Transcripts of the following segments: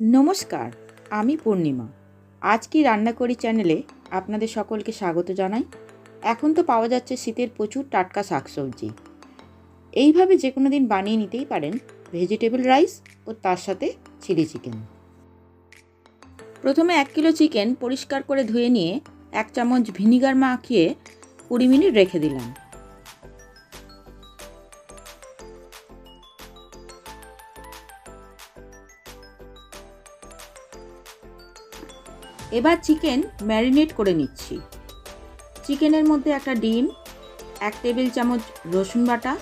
নমস্কার, আমি পূর্ণিমা। আজ কি রান্না করি চ্যানেলে আপনাদের সকলকে স্বাগত জানাই। এখন তো পাওয়া যাচ্ছে শীতের প্রচুর টাটকা শাকসবজি। এইভাবে যে কোনো দিন বানিয়ে নিতেই পারেন ভেজিটেবল রাইস ও তার সাথে চিলি চিকেন। প্রথমে এক কিলো চিকেন পরিষ্কার করে ধুয়ে নিয়ে এক চামচ ভিনিগার মাখিয়ে কুড়ি মিনিট রেখে দিলাম। এবার চিকেন ম্যারিনেট করে নিচ্ছি। চিকেনের মধ্যে একটা ডিম, এক টেবিল চামচ রসুন বাটা,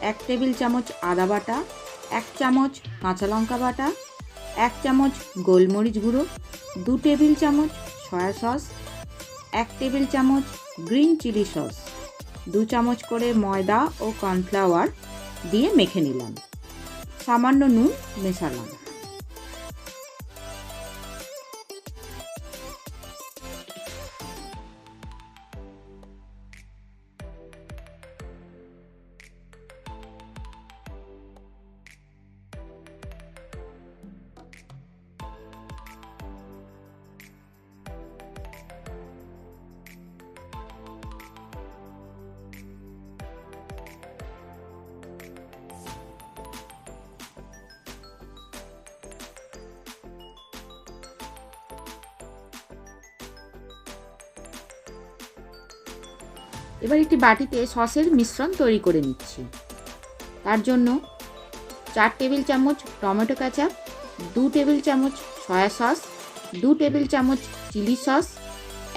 এক টেবিল চামচ আদা বাটা, এক চামচ কাঁচা লঙ্কা বাটা, এক চামচ গোলমরিচ গুঁড়ো, দু টেবিল চামচ সয়া সস, এক টেবিল চামচ গ্রিন চিলি সস, দু চামচ করে ময়দা ও কর্নফ্লাওয়ার দিয়ে মেখে নিলাম। সামান্য নুন মেশালাম। এবার একটি বাটিতে সসের মিশ্রণ তৈরি করে নিচ্ছি। তার জন্য চার টেবিল চামচ টমেটো কেচাপ দু টেবিল চামচ সয়া সস, দু টেবিল চামচ চিলি সস,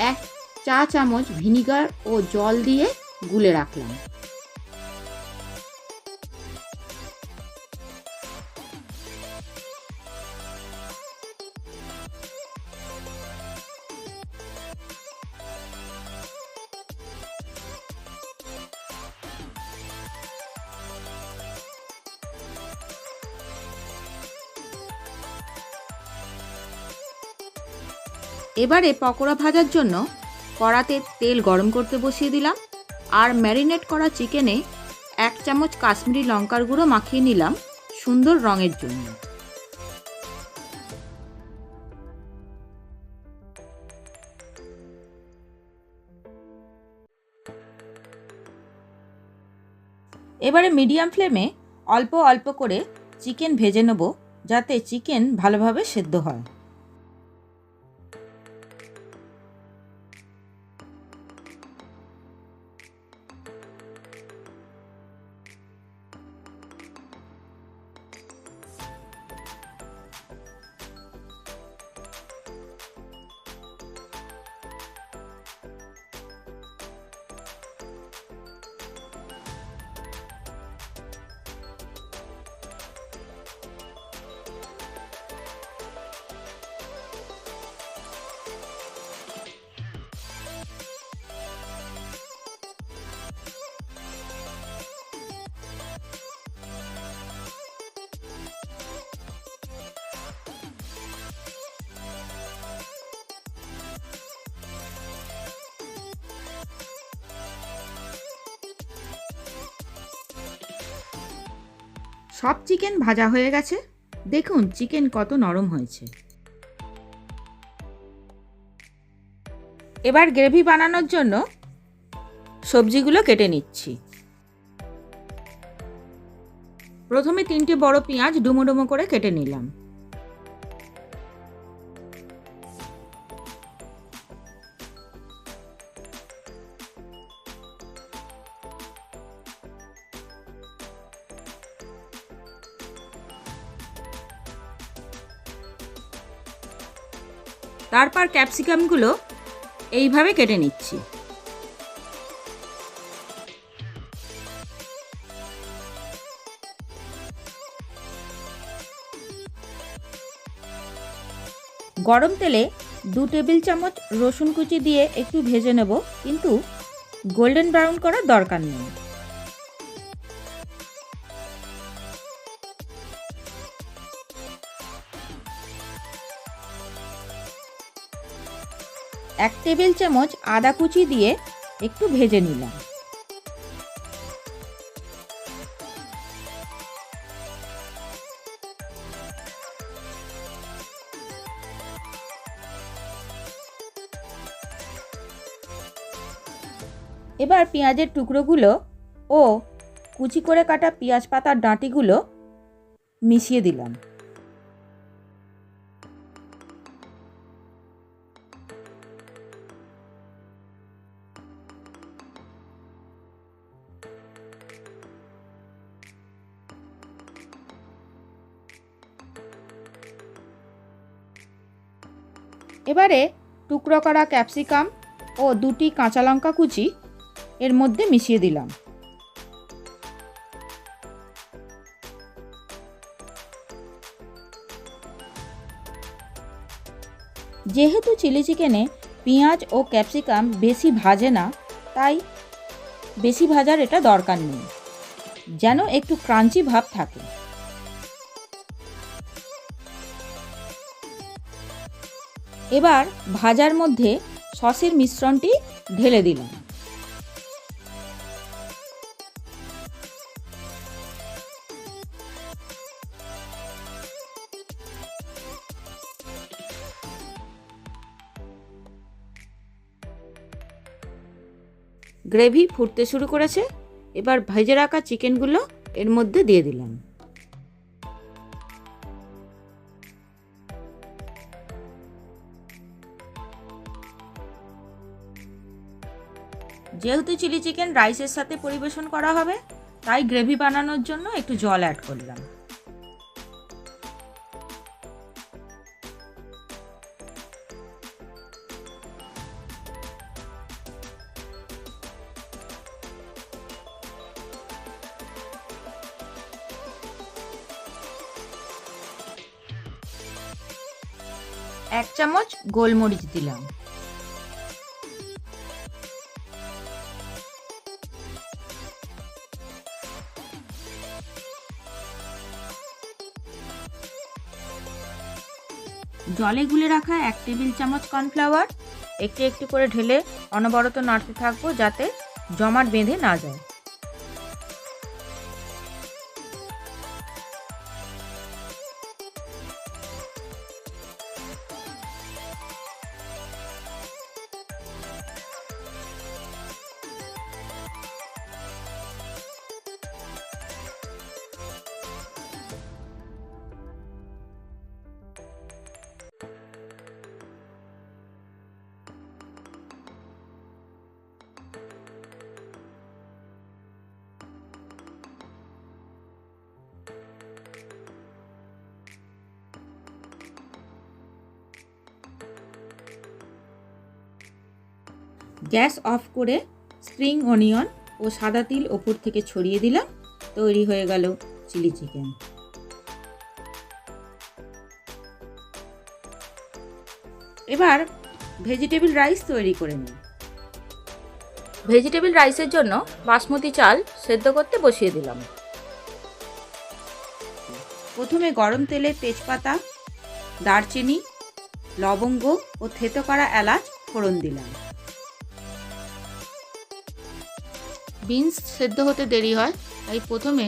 এক চা চামচ ভিনিগার ও জল দিয়ে গুলে রাখলাম। এবারে পকোড়া ভাজার জন্য কড়াতে তেল গরম করতে বসিয়ে দিলাম আর ম্যারিনেট করা চিকেনে এক চামচ কাশ্মীরি লঙ্কার গুঁড়ো মাখিয়ে নিলাম সুন্দর রঙের জন্য। এবারে মিডিয়াম ফ্লেমে অল্প অল্প করে চিকেন ভেজে নেব যাতে চিকেন ভালোভাবে সেদ্ধ হয়। সব চিকেন ভাজা হয়ে গেছে। দেখুন চিকেন কত নরম হয়েছে। এবার গ্রেভি বানানোর জন্য সবজিগুলো কেটে নিচ্ছি। প্রথমে তিনটে বড় পেঁয়াজ ডুমো ডুমো করে কেটে নিলাম। তারপর ক্যাপসিকামগুলো এইভাবে কেটে নিচ্ছি। গরম তেলে দু টেবিল চামচ রসুন কুচি দিয়ে একটু ভেজে নেব, কিন্তু গোল্ডেন ব্রাউন করার দরকার নেই। এক টেবিল চামচ আদা কুচি দিয়ে একটু ভেজে নিলাম। এবার পেঁয়াজের টুকরোগুলো ও কুচি করে কাটা পেঁয়াজ পাতার ডাঁটিগুলো মিশিয়ে দিলাম। এবারে টুকরো করা ক্যাপসিকাম ও দুটি কাঁচা লঙ্কা কুচি এর মধ্যে মিশিয়ে দিলাম। যেহেতু চিলি চিকেনে পেঁয়াজ ও ক্যাপসিকাম বেশি ভাজে না, তাই বেশি ভাজার এটা দরকার নেই, যেন একটু ক্রাঞ্চি ভাব থাকে। এবার ভাজার মধ্যে সসের মিশ্রণটি ঢেলে দিলাম। গ্রেভি ফুটতে শুরু করেছে। এবার ভেজে রাখা চিকেনগুলো এর মধ্যে দিয়ে দিলাম। যেহেতু চিলি চিকেন রাইসের সাথে পরিবেশন করা হবে, তাই গ্রেভি বানানোর জন্য একটু জল অ্যাড করলাম। এক চামচ গোলমরিচ দিলাম। জলে গুলে রাখা এক টেবিল চামচ কর্নফ্লাওয়ার, একটু একটু করে ঢেলে অনবরত নাড়তে থাকব যাতে জমাট বেঁধে না যায়। গ্যাস অফ করে স্প্রিং অনিয়ন ও সাদা তিল ওপর থেকে ছড়িয়ে দিলাম। তৈরি হয়ে গেল চিলি চিকেন। এবার ভেজিটেবল রাইস তৈরি করে নিই। ভেজিটেবল রাইসের জন্য বাসমতি চাল সেদ্ধ করতে বসিয়ে দিলাম। প্রথমে গরম তেলে তেজপাতা, দারচিনি, লবঙ্গ ও থেতো করা এলাচ ফোড়ন দিলাম। বিনস সেদ্ধ হতে দেরি হয়, তাই প্রথমে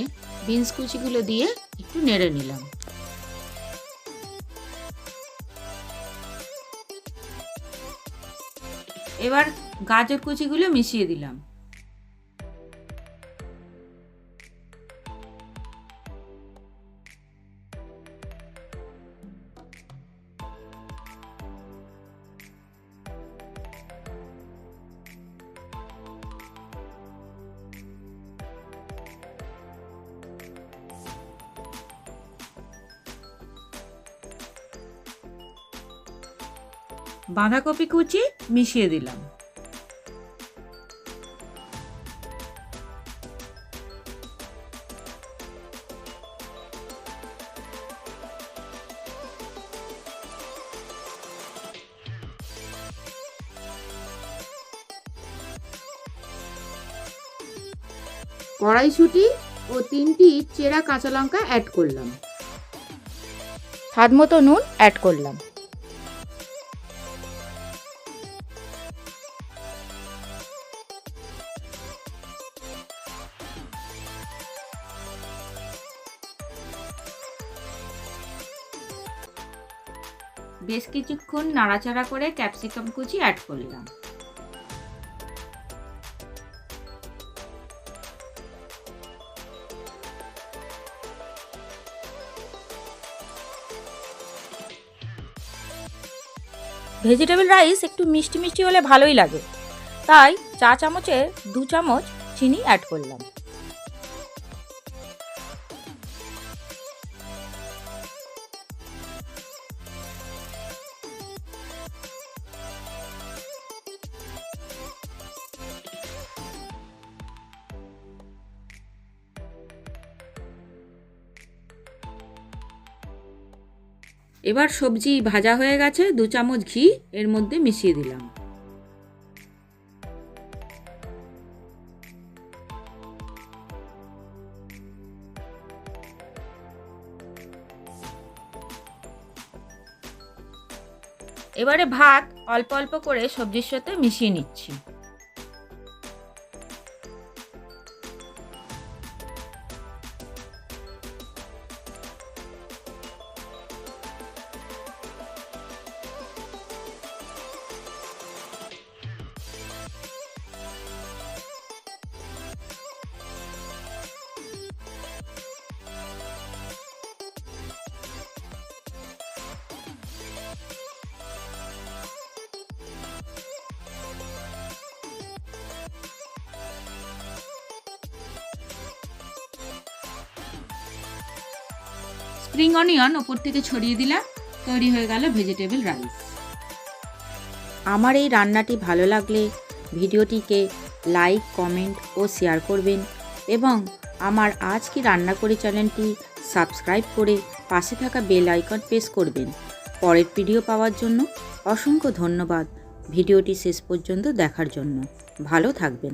বিনস কুচিগুলো দিয়ে একটু নেড়ে নিলাম। এবার গাজর কুচিগুলো মিশিয়ে দিলাম। বাঁধাকপি কুচি মিশিয়ে দিলাম। কড়াইশুঁটি ও তিনটি চেরা কাঁচা লঙ্কা অ্যাড করলাম। স্বাদ মতো নুন অ্যাড করলাম। বেশ কিছুক্ষণ নাড়াচাড়া করে ক্যাপসিকাম কুচি অ্যাড করলাম। ভেজিটেবল রাইস একটু মিষ্টি মিষ্টি হলে ভালোই লাগে। তাই চা চামচে দু চামচ চিনি অ্যাড করলাম। এবার সবজি ভাজা হয়ে গেছে, দু চামচ ঘি, এর মধ্যে মিশিয়ে দিলাম। এবারে ভাত অল্প অল্প করে সবজির সাথে মিশিয়ে নিচ্ছি। স্প্রিং অনিয়ন ওপর থেকে ছড়িয়ে দিলাম, তৈরি হয়ে গেল ভেজিটেবল রাইস। আমার এই রান্নাটি ভালো লাগলে ভিডিওটিকে লাইক, কমেন্ট ও শেয়ার করবেন এবং আমার আজ কি রান্না করি চ্যানেলটি সাবস্ক্রাইব করে পাশে থাকা বেল আইকন প্রেস করবেন। পরের ভিডিও পাওয়ার জন্য অসংখ্য ধন্যবাদ ভিডিওটি শেষ পর্যন্ত দেখার জন্য। ভালো থাকবেন।